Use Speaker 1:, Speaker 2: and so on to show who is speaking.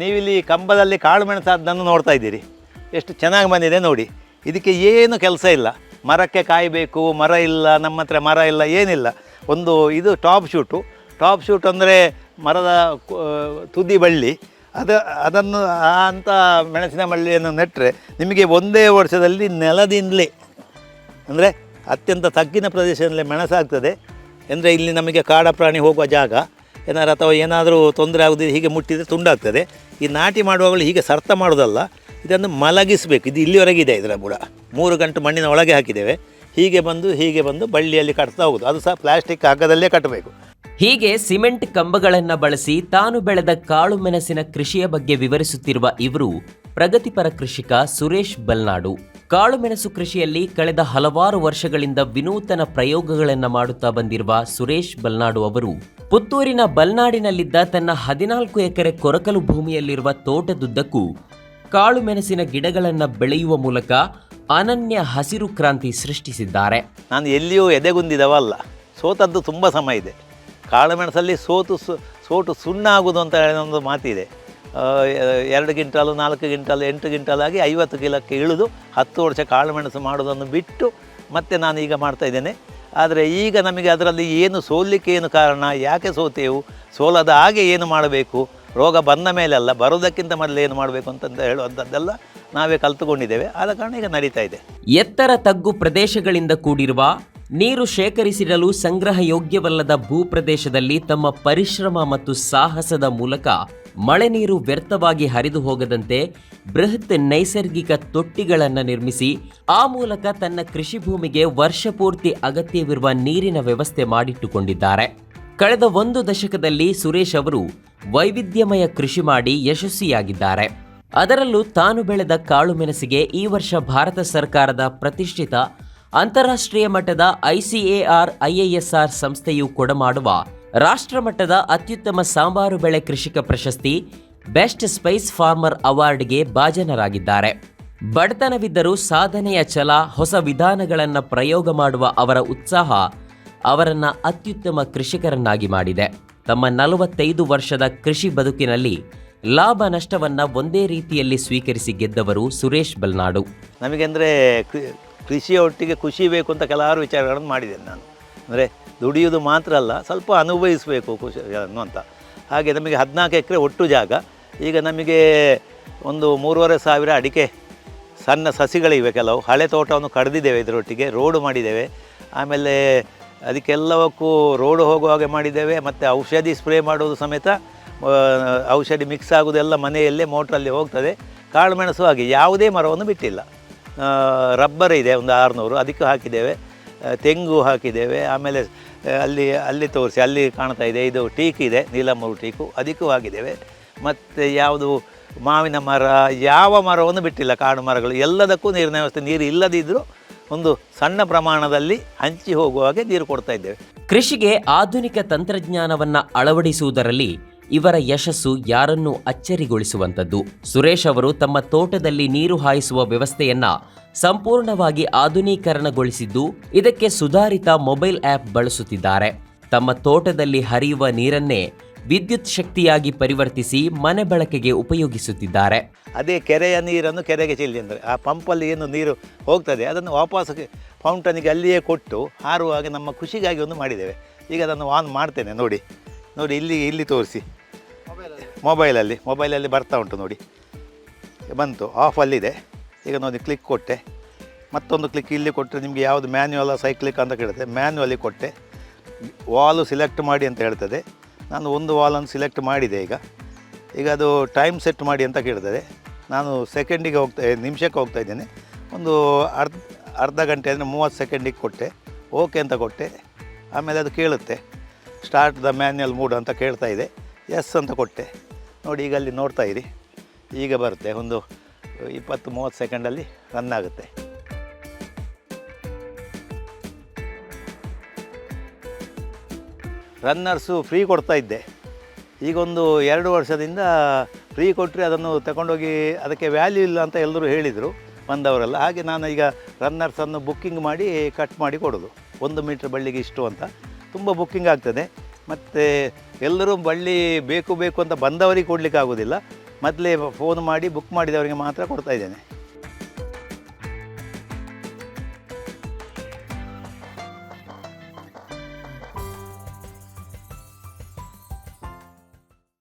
Speaker 1: ನೀವಿಲ್ಲಿ ಕಂಬದಲ್ಲಿ ಕಾಳು ಮೆಣಸಾದ್ದನ್ನು ನೋಡ್ತಾ ಇದ್ದೀರಿ. ಎಷ್ಟು ಚೆನ್ನಾಗಿ ಬಂದಿದೆ ನೋಡಿ. ಇದಕ್ಕೆ ಏನು ಕೆಲಸ ಇಲ್ಲ. ಮರಕ್ಕೆ ಕಾಯಬೇಕು, ಮರ ಇಲ್ಲ, ನಮ್ಮ ಹತ್ರ ಮರ ಇಲ್ಲ, ಏನಿಲ್ಲ. ಒಂದು ಇದು ಟಾಪ್ ಶೂಟು. ಟಾಪ್ ಶೂಟ್ ಅಂದರೆ ಮರದ ತುದಿ ಬಳ್ಳಿ. ಅದು, ಅದನ್ನು ಅಂಥ ಮೆಣಸಿನ ಬಳ್ಳಿಯನ್ನು ನೆಟ್ಟರೆ ನಿಮಗೆ ಒಂದೇ ವರ್ಷದಲ್ಲಿ ನೆಲದಿಂದಲೇ, ಅಂದರೆ ಅತ್ಯಂತ ತಗ್ಗಿನ ಪ್ರದೇಶದಲ್ಲಿ ಮೆಣಸಾಗ್ತದೆ. ಅಂದರೆ ಇಲ್ಲಿ ನಮಗೆ ಕಾಡ ಪ್ರಾಣಿ ಹೋಗುವ ಜಾಗ. ಏನಾರು ಅಥವಾ ಏನಾದರೂ ತೊಂದರೆ ಆಗೋದು ಹೀಗೆ ಮುಟ್ಟಿದರೆ ತುಂಡಾಗ್ತದೆ. ಈ ನಾಟಿ ಮಾಡುವಾಗಲೂ ಹೀಗೆ ಸರ್ತ ಮಾಡೋದಲ್ಲ, ಇದನ್ನು ಮಲಗಿಸಬೇಕು. ಇದು ಇಲ್ಲಿವರೆಗೆ ಇದೆ ಇದರ ಬುಡ ಮೂರು ಗಂಟು ಮಣ್ಣಿನ ಒಳಗೆ ಹಾಕಿದ್ದೇವೆ. ಹೀಗೆ ಬಂದು ಹೀಗೆ ಬಂದು ಬಳ್ಳಿಯಲ್ಲಿ ಕಟ್ತಾ ಹೋಗೋದು. ಅದು ಸಹ ಪ್ಲಾಸ್ಟಿಕ್ ಹಾಕದಲ್ಲೇ ಕಟ್ಟಬೇಕು.
Speaker 2: ಹೀಗೆ ಸಿಮೆಂಟ್ ಕಂಬಗಳನ್ನು ಬಳಸಿ ತಾನು ಬೆಳೆದ ಕಾಳು ಮೆಣಸಿನ ಕೃಷಿಯ ಬಗ್ಗೆ ವಿವರಿಸುತ್ತಿರುವ ಇವರು ಪ್ರಗತಿಪರ ಕೃಷಿಕ ಸುರೇಶ್ ಬಲ್ನಾಡು. ಕಾಳು ಮೆಣಸು ಕೃಷಿಯಲ್ಲಿ ಕಳೆದ ಹಲವಾರು ವರ್ಷಗಳಿಂದ ವಿನೂತನ ಪ್ರಯೋಗಗಳನ್ನು ಮಾಡುತ್ತಾ ಬಂದಿರುವ ಸುರೇಶ್ ಬಲ್ನಾಡು ಅವರು ಪುತ್ತೂರಿನ ಬಲ್ನಾಡಿನಲ್ಲಿದ್ದ ತನ್ನ ಹದಿನಾಲ್ಕು ಎಕರೆ ಕೊರಕಲು ಭೂಮಿಯಲ್ಲಿರುವ ತೋಟದುದ್ದಕ್ಕೂ ಕಾಳು ಮೆಣಸಿನ ಗಿಡಗಳನ್ನು ಬೆಳೆಯುವ ಮೂಲಕ ಅನನ್ಯ ಹಸಿರು ಕ್ರಾಂತಿ ಸೃಷ್ಟಿಸಿದ್ದಾರೆ.
Speaker 1: ನಾನು ಎಲ್ಲಿಯೂ ಎದೆಗುಂದಿದವಲ್ಲ. ಸೋತದ್ದು ತುಂಬ ಸಮಯ ಇದೆ. ಕಾಳುಮೆಣಸಲ್ಲಿ ಸೋತು ಸು- ಸೋಟು ಸುಣ್ಣ ಆಗುವುದು ಅಂತ ಒಂದು ಮಾತಿದೆ. ಎರಡು ಗಿಂಟಾಲು, ನಾಲ್ಕು ಗಿಂಟಾಲು, ಎಂಟು ಗಿಂಟಾಲಾಗಿ ಐವತ್ತು ಕಿಲೋಕ್ಕೆ ಇಳಿದು ಹತ್ತು ವರ್ಷ ಕಾಳುಮೆಣಸು ಮಾಡೋದನ್ನು ಬಿಟ್ಟು ಮತ್ತೆ ನಾನು ಈಗ ಮಾಡ್ತಾ ಇದ್ದೇನೆ. ಆದರೆ ಈಗ ನಮಗೆ ಅದರಲ್ಲಿ ಏನು ಸೋಲಿಕೆ ಏನು ಕಾರಣ, ಯಾಕೆ ಸೋತೆವು, ಸೋಲದ ಹಾಗೆ ಏನು ಮಾಡಬೇಕು, ರೋಗ ಬಂದ ಮೇಲೆ ಅಲ್ಲ ಬರೋದಕ್ಕಿಂತ ಮೊದಲು ಏನು ಮಾಡಬೇಕು ಅಂತಂದು ಹೇಳುವಂಥದ್ದೆಲ್ಲ ನಾವೇ ಕಲ್ತುಕೊಂಡಿದ್ದೇವೆ. ಆದ ಕಾರಣ ಈಗ ನಡೀತಾ ಇದೆ.
Speaker 2: ಎತ್ತರ ತಗ್ಗು ಪ್ರದೇಶಗಳಿಂದ ಕೂಡಿರುವ ನೀರು ಶೇಖರಿಸಿಡಲು ಸಂಗ್ರಹ ಯೋಗ್ಯವಲ್ಲದ ಭೂಪ್ರದೇಶದಲ್ಲಿ ತಮ್ಮ ಪರಿಶ್ರಮ ಮತ್ತು ಸಾಹಸದ ಮೂಲಕ ಮಳೆ ನೀರು ವ್ಯರ್ಥವಾಗಿ ಹರಿದು ಹೋಗದಂತೆ ಬೃಹತ್ ನೈಸರ್ಗಿಕ ತೊಟ್ಟಿಗಳನ್ನು ನಿರ್ಮಿಸಿ, ಆ ಮೂಲಕ ತನ್ನ ಕೃಷಿ ಭೂಮಿಗೆ ವರ್ಷಪೂರ್ತಿ ಅಗತ್ಯವಿರುವ ನೀರಿನ ವ್ಯವಸ್ಥೆ ಮಾಡಿಟ್ಟುಕೊಂಡಿದ್ದಾರೆ. ಕಳೆದ ಒಂದು ದಶಕದಲ್ಲಿ ಸುರೇಶ್ ಅವರು ವೈವಿಧ್ಯಮಯ ಕೃಷಿ ಮಾಡಿ ಯಶಸ್ವಿಯಾಗಿದ್ದಾರೆ. ಅದರಲ್ಲೂ ತಾನು ಬೆಳೆದ ಕಾಳು ಮೆಣಸಿಗೆ ಈ ವರ್ಷ ಭಾರತ ಸರ್ಕಾರದ ಪ್ರತಿಷ್ಠಿತ ಅಂತಾರಾಷ್ಟ್ರೀಯ ಮಟ್ಟದ ಐಸಿಎಆರ್ ಐಎಎಸ್ಆರ್ ಸಂಸ್ಥೆಯು ಕೊಡಮಾಡುವ ರಾಷ್ಟ್ರಮಟ್ಟದ ಅತ್ಯುತ್ತಮ ಸಾಂಬಾರು ಬೆಳೆ ಕೃಷಿಕ ಪ್ರಶಸ್ತಿ ಬೆಸ್ಟ್ ಸ್ಪೈಸ್ ಫಾರ್ಮರ್ ಅವಾರ್ಡ್ಗೆ ಭಾಜನರಾಗಿದ್ದಾರೆ. ಬಡತನವಿದ್ದರೂ ಸಾಧನೆಯ ಛಲ, ಹೊಸ ವಿಧಾನಗಳನ್ನು ಪ್ರಯೋಗ ಮಾಡುವ ಅವರ ಉತ್ಸಾಹ ಅವರನ್ನ ಅತ್ಯುತ್ತಮ ಕೃಷಿಕರನ್ನಾಗಿ ಮಾಡಿದೆ. ತಮ್ಮ ನಲವತ್ತೈದು ವರ್ಷದ ಕೃಷಿ ಬದುಕಿನಲ್ಲಿ ಲಾಭ ನಷ್ಟವನ್ನು ಒಂದೇ ರೀತಿಯಲ್ಲಿ ಸ್ವೀಕರಿಸಿ ಗೆದ್ದವರು ಸುರೇಶ್ ಬಲ್ನಾಡು.
Speaker 1: ನಮಗೆ ಅಂದರೆ ಕೃಷಿಯ ಒಟ್ಟಿಗೆ ಖುಷಿ ಬೇಕು ಅಂತ ಕೆಲವಾರು ವಿಚಾರಗಳನ್ನು ಮಾಡಿದ್ದೇನೆ ನಾನು. ಅಂದರೆ ದುಡಿಯುವುದು ಮಾತ್ರ ಅಲ್ಲ, ಸ್ವಲ್ಪ ಅನುಭವಿಸಬೇಕು ಖುಷಿ ಅಂತ. ಹಾಗೆ ನಮಗೆ ಹದಿನಾಲ್ಕು ಎಕರೆ ಒಟ್ಟು ಜಾಗ. ಈಗ ನಮಗೆ ಒಂದು ಮೂರುವರೆ ಸಾವಿರ ಅಡಿಕೆ ಸಣ್ಣ ಸಸಿಗಳಿವೆ ಕೆಲವು. ಹಳೆ ತೋಟವನ್ನು ಕಡ್ದಿದ್ದೇವೆ ಇದರೊಟ್ಟಿಗೆ, ರೋಡು ಮಾಡಿದ್ದೇವೆ. ಆಮೇಲೆ ಅದಕ್ಕೆಲ್ಲವಕ್ಕೂ ರೋಡು ಹೋಗುವ ಹಾಗೆ ಮಾಡಿದ್ದೇವೆ. ಮತ್ತು ಔಷಧಿ ಸ್ಪ್ರೇ ಮಾಡೋದು ಸಮೇತ ಔಷಧಿ ಮಿಕ್ಸ್ ಆಗೋದೆಲ್ಲ ಮನೆಯಲ್ಲೇ ಮೋಟ್ರಲ್ಲಿ ಹೋಗ್ತದೆ. ಕಾಳುಮೆಣಸು ಹಾಗೆ ಯಾವುದೇ ಮರವನ್ನು ಬಿಟ್ಟಿಲ್ಲ. ರಬ್ಬರ್ ಇದೆ, ಒಂದು ಆರುನೂರು. ಅದಕ್ಕೂ ಹಾಕಿದ್ದೇವೆ. ತೆಂಗು ಹಾಕಿದ್ದೇವೆ. ಆಮೇಲೆ ಅಲ್ಲಿ ಅಲ್ಲಿ ತೋರಿಸಿ, ಅಲ್ಲಿ ಕಾಣ್ತಾ ಇದೆ, ಇದು ಟೀಕ್ ಇದೆ, ನೀಲಮೂರು ಟೀಕು, ಅದಕ್ಕೂ ಹಾಕಿದ್ದೇವೆ. ಮತ್ತು ಯಾವುದು, ಮಾವಿನ ಮರ, ಯಾವ ಮರವನ್ನು ಬಿಟ್ಟಿಲ್ಲ, ಕಾಡು ಮರಗಳು, ಎಲ್ಲದಕ್ಕೂ ನೀರಿನ ವ್ಯವಸ್ಥೆ, ನೀರು ಇಲ್ಲದಿದ್ದರೂ ಒಂದು ಸಣ್ಣ ಪ್ರಮಾಣದಲ್ಲಿ ಹಂಚಿ ಹೋಗುವ ಹಾಗೆ ನೀರು ಕೊಡ್ತಾ ಇದ್ದೇವೆ.
Speaker 2: ಕೃಷಿಗೆ ಆಧುನಿಕ ತಂತ್ರಜ್ಞಾನವನ್ನು ಅಳವಡಿಸುವುದರಲ್ಲಿ ಇವರ ಯಶಸ್ಸು ಯಾರನ್ನು ಅಚ್ಚರಿಗೊಳಿಸುವಂತದ್ದು ಸುರೇಶ್ ಅವರು ತಮ್ಮ ತೋಟದಲ್ಲಿ ನೀರು ಹಾಯಿಸುವ ವ್ಯವಸ್ಥೆಯನ್ನ ಸಂಪೂರ್ಣವಾಗಿ ಆಧುನೀಕರಣಗೊಳಿಸಿದ್ದು, ಇದಕ್ಕೆ ಸುಧಾರಿತ ಮೊಬೈಲ್ ಆಪ್ ಬಳಸುತ್ತಿದ್ದಾರೆ. ತಮ್ಮ ತೋಟದಲ್ಲಿ ಹರಿಯುವ ನೀರನ್ನೇ ವಿದ್ಯುತ್ ಶಕ್ತಿಯಾಗಿ ಪರಿವರ್ತಿಸಿ ಮನೆ ಬಳಕೆಗೆ ಉಪಯೋಗಿಸುತ್ತಿದ್ದಾರೆ.
Speaker 1: ಅದೇ ಕೆರೆಯ ನೀರನ್ನು ಕೆರೆಗೆ ಚೆಲ್ಲಿ ಅಂದರೆ ಆ ಪಂಪಲ್ಲಿ ಏನು ನೀರು ಹೋಗ್ತದೆ, ಅದನ್ನು ವಾಪಸ್ ಫೌಂಟನಿಗೆ ಅಲ್ಲಿಯೇ ಕೊಟ್ಟು ಹಾರುವಾಗ ನಮ್ಮ ಖುಷಿಗಾಗಿ ಒಂದು ಮಾಡಿದ್ದೇವೆ. ಈಗ ಅದನ್ನು ಆನ್ ಮಾಡ್ತೇನೆ, ನೋಡಿ. ನೋಡಿ, ಇಲ್ಲಿ ಇಲ್ಲಿ ತೋರಿಸಿ. ಮೊಬೈಲಲ್ಲಿ ಮೊಬೈಲಲ್ಲಿ ಬರ್ತಾ ಉಂಟು ನೋಡಿ. ಬಂತು ಆಫಲ್ಲಿದೆ ಈಗ ನೋಡಿ ಕ್ಲಿಕ್ ಕೊಟ್ಟೆ. ಮತ್ತೊಂದು ಕ್ಲಿಕ್ ಇಲ್ಲಿ ಕೊಟ್ಟರೆ ನಿಮಗೆ ಯಾವುದು ಮ್ಯಾನ್ಯುವಲ್ ಸೈಕ್ಲಿಕ್ ಅಂತ ಕೇಳುತ್ತೆ. ಮ್ಯಾನ್ಯುವಲಿ ಕೊಟ್ಟೆ. ವಾಲು ಸಿಲೆಕ್ಟ್ ಮಾಡಿ ಅಂತ ಹೇಳ್ತದೆ. ನಾನು ಒಂದು ವಾಲನ್ನು ಸಿಲೆಕ್ಟ್ ಮಾಡಿದೆ ಈಗ. ಈಗ ಅದು ಟೈಮ್ ಸೆಟ್ ಮಾಡಿ ಅಂತ ಕೇಳ್ತದೆ. ನಾನು ಸೆಕೆಂಡಿಗೆ ಹೋಗ್ತಾ, ನಿಮಿಷಕ್ಕೆ ಹೋಗ್ತಾ ಇದ್ದೇನೆ. ಒಂದು ಅರ್ಧ ಅರ್ಧ ಗಂಟೆ ಅಂದರೆ ಮೂವತ್ತು ಸೆಕೆಂಡಿಗೆ ಕೊಟ್ಟೆ. ಓಕೆ ಅಂತ ಕೊಟ್ಟೆ. ಆಮೇಲೆ ಅದು ಕೇಳುತ್ತೆ. ಸ್ಟಾರ್ಟ್ ದ ಮ್ಯಾನ್ಯಲ್ ಮೂಡ್ ಅಂತ ಕೇಳ್ತಾ ಇದೆ. ಎಸ್ ಅಂತ ಕೊಟ್ಟೆ. ನೋಡಿ ಈಗ ಅಲ್ಲಿ ನೋಡ್ತಾ ಇರಿ. ಈಗ ಬರುತ್ತೆ ಒಂದು ಇಪ್ಪತ್ತು ಮೂವತ್ತು ಸೆಕೆಂಡಲ್ಲಿ ರನ್ ಆಗುತ್ತೆ. ರನ್ನರ್ಸು ಫ್ರೀ ಕೊಡ್ತಾ ಇದ್ದೆ. ಈಗೊಂದು ಎರಡು ವರ್ಷದಿಂದ ಫ್ರೀ ಕೊಟ್ಟರೆ ಅದನ್ನು ತಗೊಂಡೋಗಿ ಅದಕ್ಕೆ ವ್ಯಾಲ್ಯೂ ಇಲ್ಲ ಅಂತ ಎಲ್ಲರೂ ಹೇಳಿದರು, ಬಂದವರೆಲ್ಲ. ಹಾಗೆ ನಾನು ಈಗ ರನ್ನರ್ಸನ್ನು ಬುಕ್ಕಿಂಗ್ ಮಾಡಿ ಕಟ್ ಮಾಡಿ ಕೊಡೋದು. ಒಂದು ಮೀಟ್ರ್ ಬಳ್ಳಿಗೆ ಇಷ್ಟು ಅಂತ. ತುಂಬ ಬುಕ್ಕಿಂಗ್ ಆಗ್ತದೆ. ಮತ್ತು ಎಲ್ಲರೂ ಬಳ್ಳಿ ಬೇಕು ಬೇಕು ಅಂತ ಬಂದವರಿಗೆ ಕೊಡಲಿಕ್ಕೆ ಆಗೋದಿಲ್ಲ. ಮೊದಲೇ ಫೋನ್ ಮಾಡಿ ಬುಕ್ ಮಾಡಿದವರಿಗೆ ಮಾತ್ರ ಕೊಡ್ತಾ ಇದ್ದೇನೆ.